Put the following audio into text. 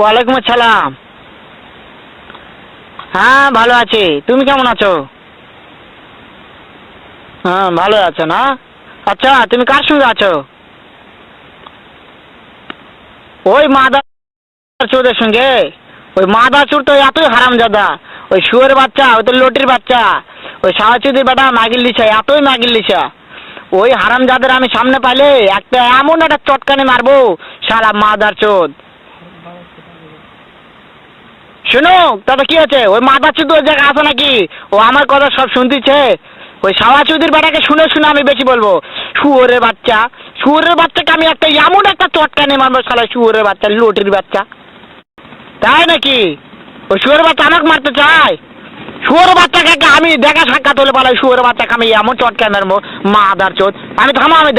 ওয়ালাইকুম আসসালাম। হ্যাঁ ভালো আছি। তুমি কেমন আছো? হ্যাঁ ভালো আছো না? আচ্ছা তুমি কার সঙ্গে আছো? ওই মাদা চোরের সঙ্গে। ওই মাদা চোর তো এতই হারামজাদা। ওই শুয়োর বাচ্চা, ওই তো লটির বাচ্চা। ওই সাওয়াচুদির বেটা মাগিল লিছা এতই মাগিল লিছা ওই হারামজাদের আমি সামনে পাইলে একটা এমন একটা চটকানি মারবো সারা মাদার চোদ শুনো, তাতে কি আছে ওই মাথা চুদ ওই জায়গায় আছে নাকি? ও আমার কথা সব শুনতেছে। ওই সাওয়া চৌধুরীর বেটাকে শুনে শুনে আমি বেশি বলব। শুয়োরের বাচ্চা, শুয়োরের বাচ্চাকে আমি একটা এমন একটা চটকানি মারবো সারা শুয়োরের বাচ্চা, লোটির বাচ্চা। তাই নাকি? ওই শুয়োরের বাচ্চা আমাকে মারতে চায়। শুয়োরের বাচ্চাকে আমি দেখা সাক্ষাৎ হলে বলে শুয়োরের বাচ্চাকে আমি এমন চটকানি মারবো মা আদার চোদ। আমি থামো, আমি